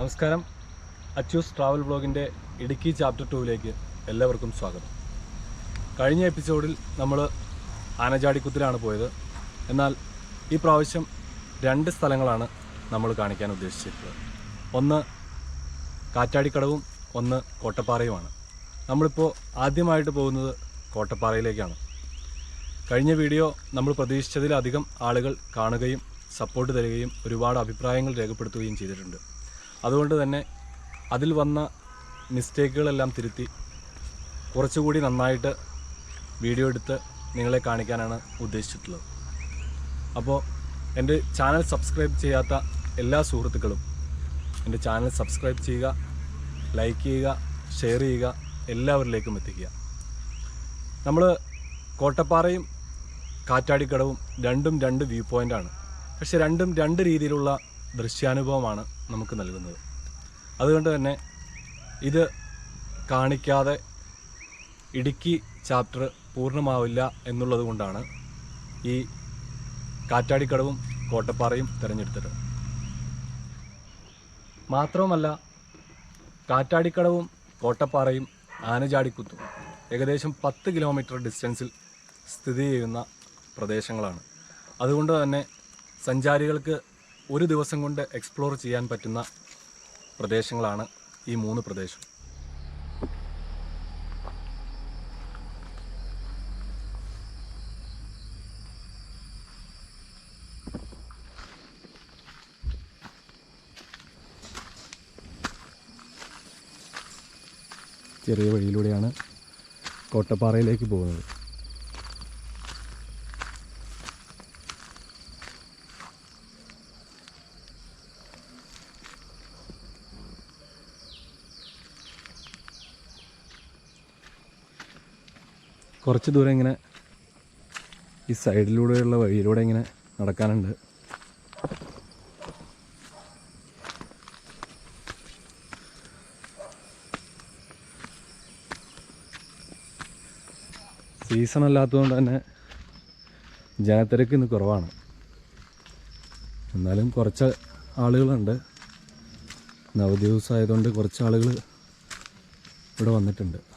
നമസ്കാരം. അച്ചൂസ് ട്രാവൽ ബ്ലോഗിന്റെ ഇടുക്കി ചാപ്റ്റർ ടൂവിലേക്ക് എല്ലാവർക്കും സ്വാഗതം. കഴിഞ്ഞ എപ്പിസോഡിൽ നമ്മൾ ആനചാടിക്കുത്തിലാണ് പോയത്. എന്നാൽ ഈ പ്രാവശ്യം രണ്ട് സ്ഥലങ്ങളാണ് നമ്മൾ കാണിക്കാൻ ഉദ്ദേശിച്ചിട്ടുള്ളത്. ഒന്ന് കാറ്റാടിക്കടവും ഒന്ന് കോട്ടപ്പാറയുമാണ്. നമ്മളിപ്പോൾ ആദ്യമായിട്ട് പോകുന്നത് കോട്ടപ്പാറയിലേക്കാണ്. കഴിഞ്ഞ വീഡിയോ നമ്മൾ പ്രതീക്ഷിച്ചതിലധികം ആളുകൾ കാണുകയും സപ്പോർട്ട് തരികയും ഒരുപാട് അഭിപ്രായങ്ങൾ രേഖപ്പെടുത്തുകയും ചെയ്തിട്ടുണ്ട്. അതുകൊണ്ട് തന്നെ അതിൽ വന്ന മിസ്റ്റേക്കുകളെല്ലാം തിരുത്തി കുറച്ചുകൂടി നന്നായിട്ട് വീഡിയോ എടുത്ത് നിങ്ങളെ കാണിക്കാനാണ് ഉദ്ദേശിച്ചിട്ടുള്ളത്. അപ്പോൾ എന്റെ ചാനൽ സബ്സ്ക്രൈബ് ചെയ്യാത്ത എല്ലാ സുഹൃത്തുക്കളും എന്റെ ചാനൽ സബ്സ്ക്രൈബ് ചെയ്യുക ലൈക്ക് ചെയ്യുക ഷെയർ ചെയ്യുക എല്ലാവരിലേക്കും എത്തിക്കുക. നമ്മൾ കോട്ടപ്പാറയും കാറ്റാടിക്കടവും രണ്ടും രണ്ട് വ്യൂ പോയിന്റാണ്. പക്ഷെ രണ്ടും രണ്ട് രീതിയിലുള്ള ദൃശ്യാനുഭവമാണ് നമുക്ക് നൽകുന്നത്. അതുകൊണ്ട് തന്നെ ഇത് കാണിക്കാതെ ഇടുക്കി ചാപ്റ്റർ പൂർണമാവില്ല എന്നുള്ളത് കൊണ്ടാണ് ഈ കാറ്റാടിക്കടവും കോട്ടപ്പാറയും തിരഞ്ഞെടുത്തത്. മാത്രവുമല്ല കാറ്റാടിക്കടവും കോട്ടപ്പാറയും ആനചാടിക്കുത്തും ഏകദേശം പത്ത് കിലോമീറ്റർ ഡിസ്റ്റൻസിൽ സ്ഥിതി ചെയ്യുന്ന പ്രദേശങ്ങളാണ്. അതുകൊണ്ട് തന്നെ സഞ്ചാരികൾക്ക് ഒരു ദിവസം കൊണ്ട് എക്സ്പ്ലോർ ചെയ്യാൻ പറ്റുന്ന പ്രദേശങ്ങളാണ് ഈ മൂന്ന് പ്രദേശം. ചെറിയ വഴിയിലൂടെയാണ് കോട്ടപ്പാറയിലേക്ക് പോകുന്നത്. കുറച്ച് ദൂരം ഇങ്ങനെ ഈ സൈഡിലൂടെയുള്ള വഴിയിലൂടെ ഇങ്ങനെ നടക്കാനുണ്ട്. സീസൺ അല്ലാത്തതുകൊണ്ട് തന്നെ ജനത്തിരക്ക് ഇന്ന് കുറവാണ്. എന്നാലും കുറച്ച് ആളുകളുണ്ട്. ഇന്ന് ദിവസമായതുകൊണ്ട് കുറച്ച് ആളുകൾ ഇവിടെ വന്നിട്ടുണ്ട്.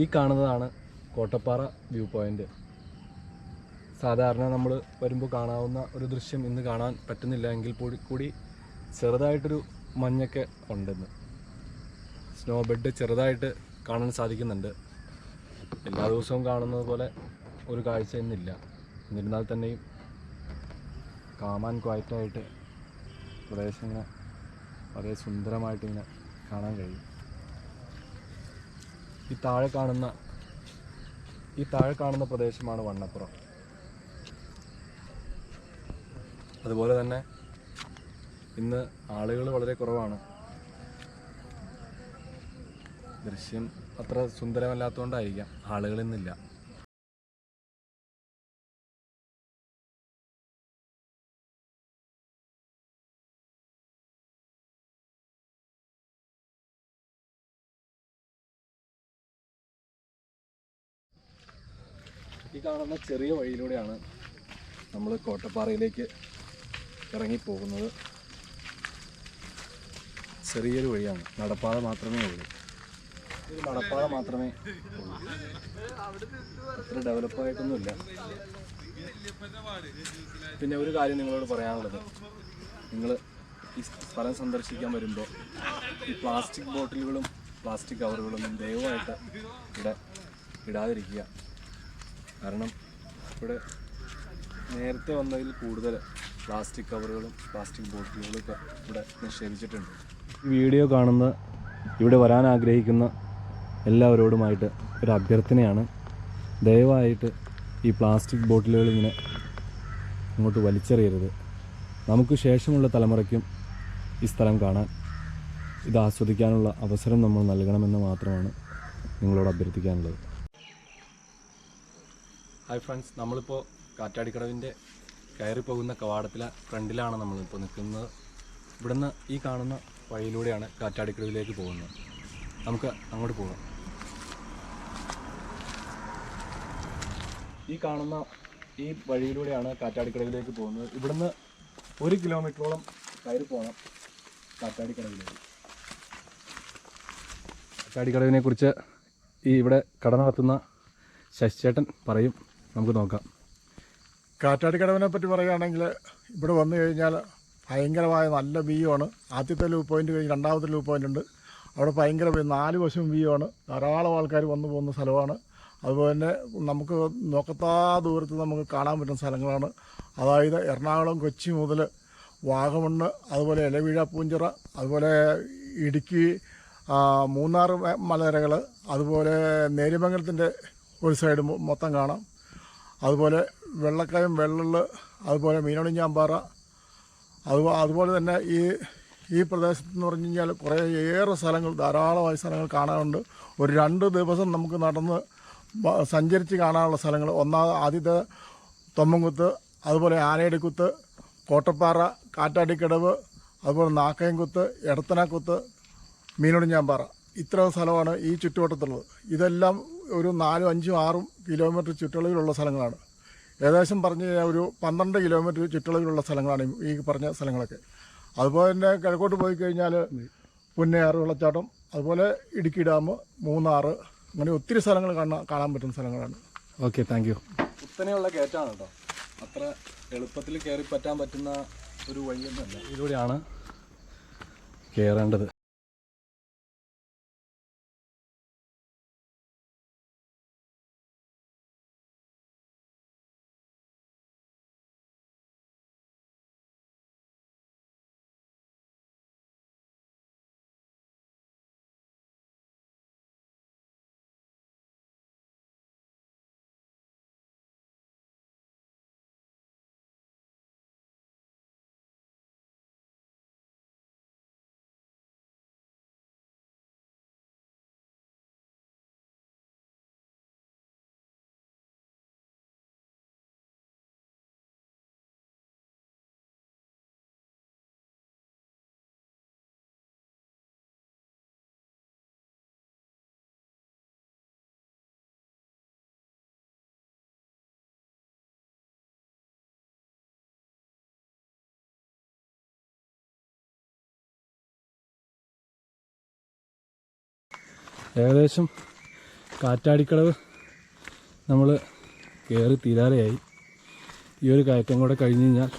ഈ കാണുന്നതാണ് കോട്ടപ്പാറ വ്യൂ പോയിന്റ്. സാധാരണ നമ്മൾ വരുമ്പോൾ കാണാവുന്ന ഒരു ദൃശ്യം ഇന്ന് കാണാൻ പറ്റുന്നില്ല എങ്കിൽ കൂടി കൂടി ചെറുതായിട്ടൊരു മഞ്ഞൊക്കെ ഉണ്ടെന്ന്. സ്നോ ബെഡ് ചെറുതായിട്ട് കാണാൻ സാധിക്കുന്നുണ്ട്. എല്ലാ ദിവസവും കാണുന്നത് പോലെ ഒരു കാഴ്ച ഇന്നില്ല. എന്നിരുന്നാൽ തന്നെയും കാമാൻ ക്വയറ്റായിട്ട് പ്രദേശം ഇങ്ങനെ വളരെ സുന്ദരമായിട്ട് ഇങ്ങനെ കാണാൻ കഴിയും. ഈ താഴെ കാണുന്ന ഈ താഴെ കാണുന്ന പ്രദേശമാണ് വണ്ണപ്പുറം. അതുപോലെ തന്നെ ഇന്ന് ആളുകൾ വളരെ കുറവാണ്. ദൃശ്യം അത്ര സുന്ദരമല്ലാത്തതുകൊണ്ടായിരിക്കാം ആളുകൾ ഈ കാണുന്ന ചെറിയ വഴിയിലൂടെയാണ് നമ്മൾ കോട്ടപ്പാറയിലേക്ക് ഇറങ്ങി പോകുന്നത് ചെറിയൊരു വഴിയാണ്. നടപ്പാത മാത്രമേ ഉള്ളൂ. ഒരു നടപ്പാത മാത്രമേ ഉള്ളൂ. അത്ര ഡെവലപ്പായിട്ടൊന്നുമില്ല പിന്നെ ഒരു കാര്യം നിങ്ങളോട് പറയാനുള്ളത്. നിങ്ങൾ ഈ സ്ഥലം സന്ദർശിക്കാൻ വരുമ്പോൾ ഈ പ്ലാസ്റ്റിക് ബോട്ടിലുകളും പ്ലാസ്റ്റിക് കവറുകളൊന്നും ദയവായിട്ട് ഇവിടെ ഇടാതിരിക്കുക. കാരണം ഇവിടെ നേരത്തെ വന്നതിൽ കൂടുതൽ പ്ലാസ്റ്റിക് കവറുകളും പ്ലാസ്റ്റിക് ബോട്ടിലുകളും ഒക്കെ ഇവിടെ നിക്ഷേപിച്ചിട്ടുണ്ട്. ഈ വീഡിയോ കാണുന്ന ഇവിടെ വരാൻ ആഗ്രഹിക്കുന്ന എല്ലാവരോടുമായിട്ട് ഒരു അഭ്യർത്ഥനയാണ്. ദയവായിട്ട് ഈ പ്ലാസ്റ്റിക് ബോട്ടിലുകൾ ഇങ്ങനെ അങ്ങോട്ട് വലിച്ചെറിയരുത്. നമുക്ക് ശേഷമുള്ള തലമുറയ്ക്കും ഈ സ്ഥലം കാണാൻ ഇത് ആസ്വദിക്കാനുള്ള അവസരം നമ്മൾ നൽകണമെന്ന് മാത്രമാണ് നിങ്ങളോട് അഭ്യർത്ഥിക്കാനുള്ളത്. ഹായ് ഫ്രണ്ട്സ് നമ്മളിപ്പോൾ കാറ്റാടിക്കടവിന്റെ കയറി പോകുന്ന കവാടത്തിലെ ഫ്രണ്ടിലാണ് നമ്മളിപ്പോൾ നിൽക്കുന്നത്. ഇവിടുന്ന് ഈ കാണുന്ന വഴിയിലൂടെയാണ് കാറ്റാടിക്കടവിലേക്ക് പോകുന്നത്. നമുക്ക് അങ്ങോട്ട് പോകാം. ഈ കാണുന്ന ഈ വഴിയിലൂടെയാണ് കാറ്റാടിക്കടവിലേക്ക് പോകുന്നത്. ഇവിടുന്ന് ഒരു കിലോമീറ്ററോളം കയറി പോകണം കാറ്റാടിക്കടവിലേക്ക്. കാറ്റാടിക്കടവിനെ കുറിച്ച് ഈ ഇവിടെ കട നടത്തുന്ന ശശിചേട്ടൻ പറയും. നമുക്ക് നോക്കാം. കാറ്റാടിക്കടവിനെ പറ്റി പറയുകയാണെങ്കിൽ ഇവിടെ വന്നു കഴിഞ്ഞാൽ ഭയങ്കരമായ നല്ല വ്യൂ ആദ്യത്തെ ലൂ പോയിന്റ് കഴിഞ്ഞ് രണ്ടാമത്തെ ലൂ പോയിന്റ് ഉണ്ട്. അവിടെ ഭയങ്കര നാല് വശം വ്യൂ ആണ്. ധാരാളം ആൾക്കാർ വന്നു പോകുന്ന സ്ഥലമാണ്. അതുപോലെ തന്നെ നമുക്ക് നോക്കത്താ ദൂരത്ത് നമുക്ക് കാണാൻ പറ്റുന്ന സ്ഥലങ്ങളാണ്. അതായത് എറണാകുളം കൊച്ചി മുതൽ വാഗമണ്ണ് അതുപോലെ ഇലവീഴ പൂഞ്ചിറ അതുപോലെ ഇടുക്കി മൂന്നാർ മലനിരകൾ അതുപോലെ നേര്യമംഗലത്തിന്റെ ഒരു സൈഡ് മൊത്തം കാണാം. അതുപോലെ വെള്ളക്കയം വെള്ളൽ അതുപോലെ മീനൊളിഞ്ഞാമ്പാറ അത് അതുപോലെ തന്നെ ഈ ഈ പ്രദേശത്ത് എന്ന് പറഞ്ഞു കഴിഞ്ഞാൽ കുറേ ഏറെ സ്ഥലങ്ങൾ ധാരാളമായി സ്ഥലങ്ങൾ കാണാനുണ്ട്. ഒരു രണ്ട് ദിവസം നമുക്ക് നടന്ന് സഞ്ചരിച്ച് കാണാനുള്ള സ്ഥലങ്ങൾ. ഒന്നാമത് ആദ്യത്തെ തൊമ്മൻകുത്ത് അതുപോലെ ആനയടിക്കുത്ത് കോട്ടപ്പാറ കാറ്റാടിക്കടവ് അതുപോലെ നാക്കയംകുത്ത് എടത്തനാക്കുത്ത് മീനൊടിഞ്ഞാമ്പാറ ഇത്ര സ്ഥലമാണ് ഈ ചുറ്റുവട്ടത്തുള്ളത്. ഇതെല്ലാം ഒരു നാലും അഞ്ചും ആറും കിലോമീറ്റർ ചുറ്റളവിലുള്ള സ്ഥലങ്ങളാണ്. ഏകദേശം പറഞ്ഞു കഴിഞ്ഞാൽ ഒരു പന്ത്രണ്ട് കിലോമീറ്റർ ചുറ്റളവിലുള്ള സ്ഥലങ്ങളാണ് ഈ പറഞ്ഞ സ്ഥലങ്ങളൊക്കെ. അതുപോലെ തന്നെ കിഴക്കോട്ട് പോയി കഴിഞ്ഞാൽ പുന്നയാറ് വെള്ളച്ചാട്ടം അതുപോലെ ഇടുക്കി ഡാം മൂന്നാറ് അങ്ങനെ ഒത്തിരി സ്ഥലങ്ങൾ കാണാൻ കാണാൻ പറ്റുന്ന സ്ഥലങ്ങളാണ്. Okay thank you. കുത്തനെയുള്ള കയറ്റാണ് കേട്ടോ. അത്ര എളുപ്പത്തിൽ കയറി പറ്റാൻ പറ്റുന്ന ഒരു വഴിയൊന്നുമല്ല ഇതിലൂടെയാണ് കയറേണ്ടത് ഏകദേശം കാറ്റാടിക്കടവ് നമ്മൾ കയറി തീരാതെയായി ഈ ഒരു കയറ്റം കൂടെ കഴിഞ്ഞ് കഴിഞ്ഞാൽ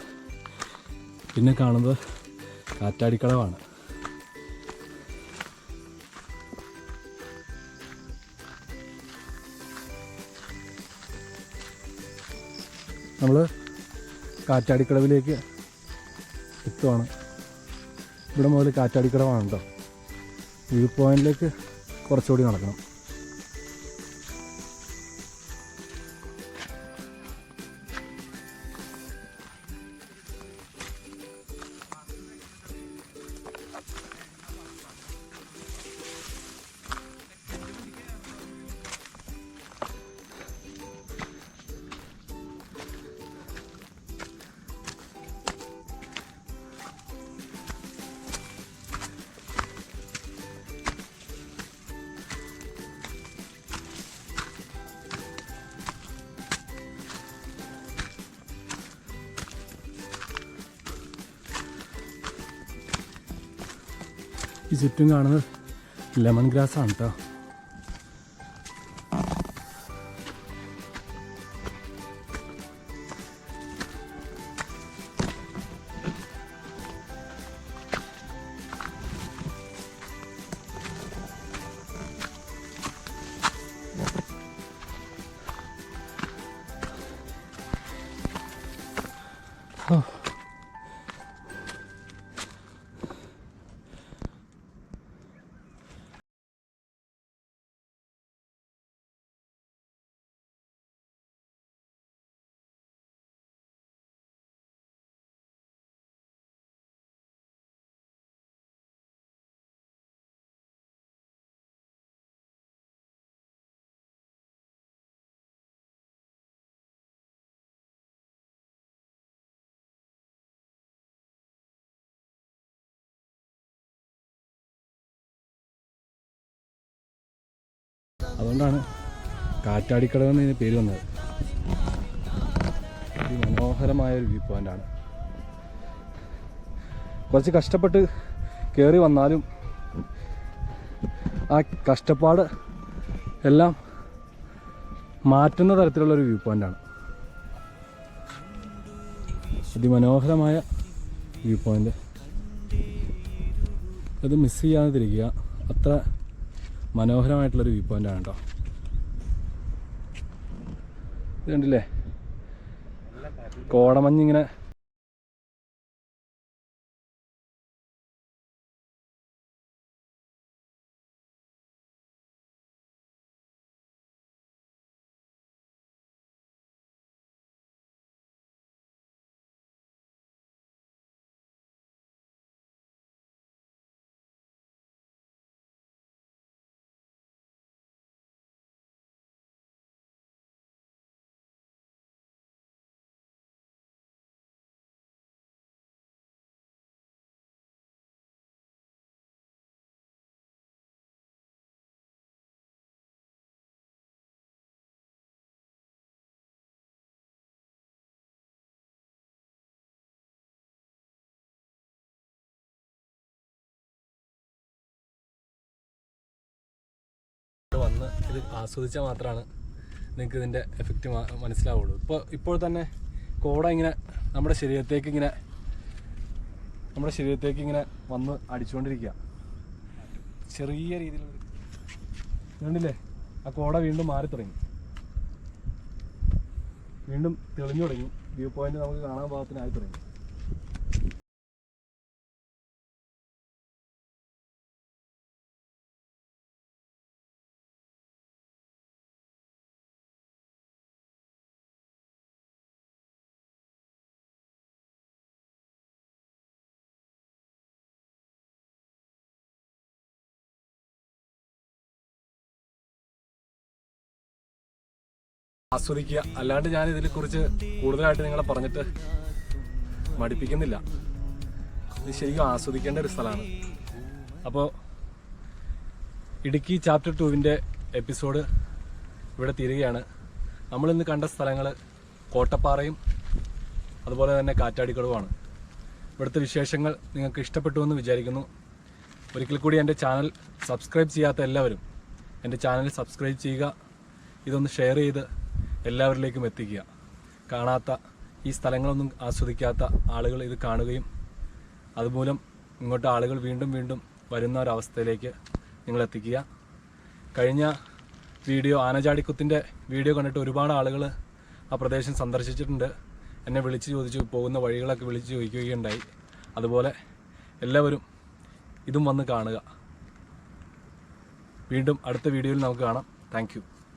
പിന്നെ കാണുന്നത് കാറ്റാടിക്കടവാണ്. നമ്മൾ കാറ്റാടിക്കടവിലേക്ക് എത്തുവാണ്. ഇവിടെ മുതൽ കാറ്റാടിക്കടവാണ് കേട്ടോ. വ്യൂ പോയിന്റിലേക്ക് കുറച്ചുകൂടി നടക്കണം. ചുറ്റും കാണുന്നത് ലെമൺ ഗ്രാസ് ആണ് കേട്ടോ അതുകൊണ്ടാണ് കാറ്റാടിക്കടവ് എന്ന് ഇതിന് പേര് വന്നത്. മനോഹരമായ ഒരു വ്യൂ പോയിന്റ് ആണ്. കുറച്ച് കഷ്ടപ്പെട്ട് കയറി വന്നാലും ആ കഷ്ടപ്പാട് എല്ലാം മാറ്റുന്ന തരത്തിലുള്ള ഒരു വ്യൂ പോയിന്റാണ് അതിമനോഹരമായ വ്യൂ പോയിന്റ് അത് മിസ് ചെയ്യാതെ തിരിക്കുക. അത്ര മനോഹരമായിട്ടുള്ളൊരു വ്യൂ പോയിന്റാണ് കേട്ടോ ഇതുണ്ടല്ലേ കോടമഞ്ഞിങ്ങനെ വന്ന് ഇത് ആസ്വദിച്ചാൽ മാത്രമാണ് നിങ്ങൾക്ക് ഇതിന്റെ എഫക്റ്റ് മനസ്സിലാവുള്ളൂ. ഇപ്പോൾ ഇപ്പോൾ തന്നെ കോട ഇങ്ങനെ നമ്മുടെ ശരീരത്തേക്ക് ഇങ്ങനെ നമ്മുടെ ശരീരത്തേക്ക് ഇങ്ങനെ വന്ന് അടിച്ചുകൊണ്ടിരിക്കുക. ചെറിയ രീതിയിൽ കണ്ടില്ലേ? ആ കോട വീണ്ടും മാറി തുടങ്ങി. വീണ്ടും തെളിഞ്ഞു തുടങ്ങി. വ്യൂ പോയിന്റ് നമുക്ക് കാണാൻ പാകത്തിനായി തുടങ്ങി. ആസ്വദിക്കുക. അല്ലാണ്ട് ഞാൻ ഇതിനെ കുറിച്ച് കൂടുതലായിട്ട് നിങ്ങളെ പറഞ്ഞിട്ട് മടിപ്പിക്കുന്നില്ല. ഇത് ശരിക്കും ആസ്വദിക്കേണ്ട ഒരു സ്ഥലമാണ്. അപ്പോൾ ഇടുക്കി ചാപ്റ്റർ ടുവിന്റെ എപ്പിസോഡ് ഇവിടെ തീരുകയാണ്. നമ്മളിന്ന് കണ്ട സ്ഥലങ്ങൾ കോട്ടപ്പാറയും അതുപോലെ തന്നെ കാറ്റാടിക്കടവുമാണ് ഇവിടുത്തെ വിശേഷങ്ങൾ നിങ്ങൾക്ക് ഇഷ്ടപ്പെട്ടു എന്ന് വിചാരിക്കുന്നു. ഒരിക്കൽ കൂടി എന്റെ ചാനൽ സബ്സ്ക്രൈബ് ചെയ്യാത്ത എല്ലാവരും എന്റെ ചാനൽ സബ്സ്ക്രൈബ് ചെയ്യുക. ഇതൊന്ന് ഷെയർ ചെയ്ത് എല്ലാവരിലേക്കും എത്തിക്കുക. കാണാത്ത ഈ സ്ഥലങ്ങളൊന്നും ആസ്വദിക്കാത്ത ആളുകൾ ഇത് കാണുകയും അതുമൂലം ഇങ്ങോട്ട് ആളുകൾ വീണ്ടും വീണ്ടും വരുന്ന ഒരവസ്ഥയിലേക്ക് നിങ്ങൾ എത്തിക്കുക. കഴിഞ്ഞ വീഡിയോ ആനചാടിക്കുത്തിന്റെ വീഡിയോ കണ്ടിട്ട് ഒരുപാട് ആളുകൾ ആ പ്രദേശം സന്ദർശിച്ചിട്ടുണ്ട്. എന്നെ വിളിച്ച് ചോദിച്ചു പോകുന്ന വഴികളൊക്കെ വിളിച്ച് ചോദിക്കുകയുണ്ടായി. അതുപോലെ എല്ലാവരും ഇതും വന്ന് കാണുക. വീണ്ടും അടുത്ത വീഡിയോയിൽ നമുക്ക് കാണാം. താങ്ക്